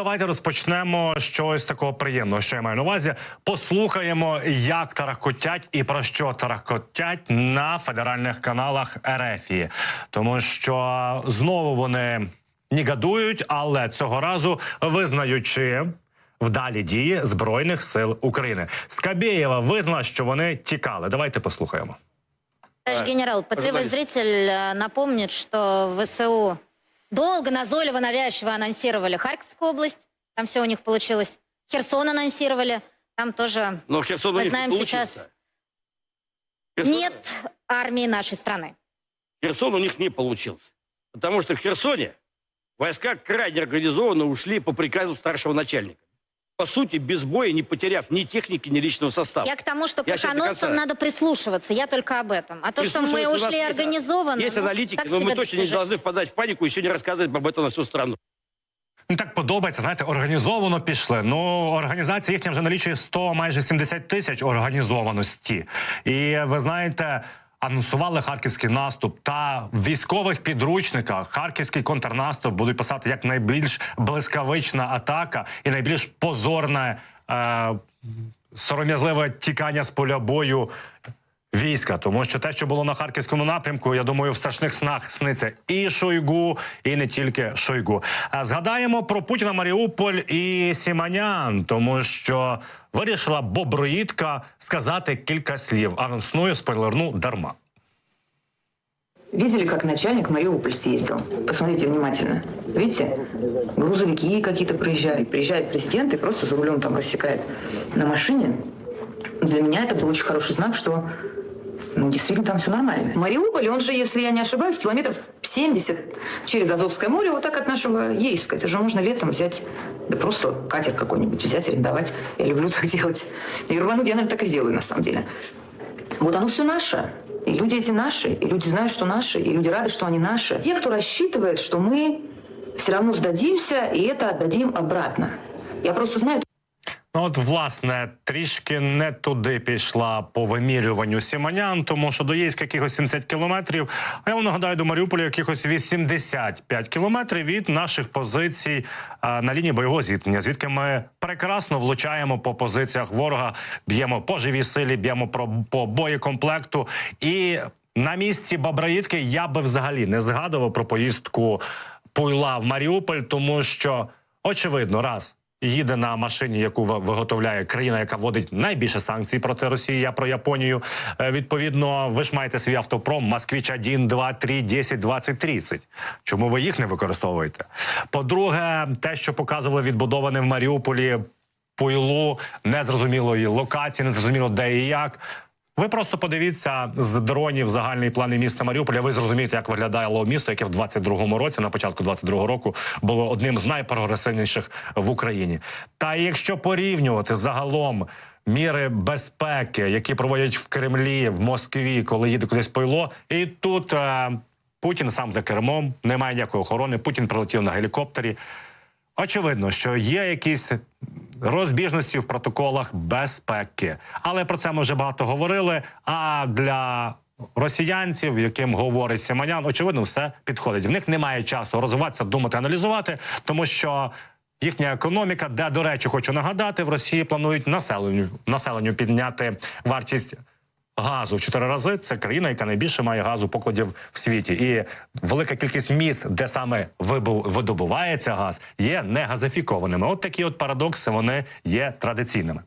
давайте розпочнемо з чогось такого приємного, що я маю на увазі. Послухаємо, як тарахкотять і про що тарахкотять на федеральних каналах РФ. Тому що знову вони нігадують, але цього разу визнаючи. Вдалі дії збройних сил України Скабєєва визнала, що вони тікали. Давайте послухаємо. Товарищ генерал, пытливый журналист. зритель э, напомнит, что ВСУ долго, назойливо, навязчиво анонсировали Харьковскую область. Там все у них получилось. Херсон анонсировали. Там тоже Но Херсон Мы знаем сейчас-. Херсон, нет армии нашей страны. Херсон у них не получился. Потому что в Херсоне войска крайне организованно ушли по приказу старшего начальника. По сути, без боя, не потеряв ни техники, ни личного состава. Я к тому, что к Я сейчас до краханонцам конца. надо прислушиваться. Я только об этом. А то, что мы Прислушиваться у нас ушли есть- организованно... Есть ну, аналитики, так но мы себе точно не достижение. должны впадать в панику и еще не рассказывать об этом на всю страну. Ну, так подобається, знаєте, організовано пішли. Ну, організація їхня вже налічує 100, майже 70 тисяч організованості. І ви знаєте. Анонсували харківський наступ. Та військових підручниках харківський контрнаступ будуть писати як найбільш блискавична атака і найбільш позорне е, сором'язливе тікання з поля бою війська, тому що те, що було на харківському напрямку, я думаю, в страшних снах сниться і Шойгу, і не тільки Шойгу. А згадаємо про Путіна Маріуполь і Сіманян, тому що вирішила боброїдка сказати кілька слів. Анонсную спойлерну дарма. Видели, как начальник в Мариуполь съездил? Посмотрите внимательно. Видите? Грузовики какие-то проезжают. Приезжает президент и просто за рулем там рассекает на машине. Для меня это был очень хороший знак, что ну, действительно там все нормально. Мариуполь, он же, если я не ошибаюсь, километров 70 через Азовское море, вот так от нашего Ейска. Это же можно летом взять, да просто катер какой-нибудь взять, арендовать. Я люблю так делать. И рвануть я, наверное, так и сделаю, на самом деле. Вот оно все наше. И люди эти наши, и люди знают, что наши, и люди рады, что они наши. Те, кто рассчитывает, что мы все равно сдадимся, и это отдадим обратно. Я просто знаю, Ну, от, власне, трішки не туди пішла по вимірюванню Сіманян, тому що до Єйська якихось 70 кілометрів. А я вам нагадаю, до Маріуполя якихось 85 кілометрів від наших позицій а, на лінії бойового зіткнення, звідки ми прекрасно влучаємо по позиціях ворога, б'ємо по живій силі, б'ємо про по боєкомплекту. І на місці Бабраїдки я би взагалі не згадував про поїздку Пуйла в Маріуполь, тому що очевидно, раз їде на машині, яку ви- виготовляє країна, яка вводить найбільше санкцій проти Росії. Я про Японію. Е, Відповідно, ви ж маєте свій автопром Москвіч 1, 2, 3, 10, 20, 30. Чому ви їх не використовуєте? По-друге, те, що показували відбудоване в Маріуполі пуйлу незрозумілої локації, незрозуміло де і як. Ви просто подивіться з дронів загальний плани міста Маріуполя. Ви зрозумієте, як виглядало місто, яке в 22-му році, на початку 22-го року, було одним з найпрогресивніших в Україні. Та якщо порівнювати загалом міри безпеки, які проводять в Кремлі, в Москві, коли їде кудись пойло, і тут е, Путін сам за кермом, немає ніякої охорони. Путін прилетів на гелікоптері. Очевидно, що є якісь розбіжності в протоколах безпеки, але про це ми вже багато говорили. А для росіянців, яким говорить Симонян, очевидно, все підходить. В них немає часу розвиватися, думати, аналізувати, тому що. Їхня економіка, де, до речі, хочу нагадати, в Росії планують населенню населенню підняти вартість газу в чотири рази. Це країна, яка найбільше має газу покладів в світі, і велика кількість міст, де саме видобувається газ, є негазифікованими. От такі от парадокси вони є традиційними.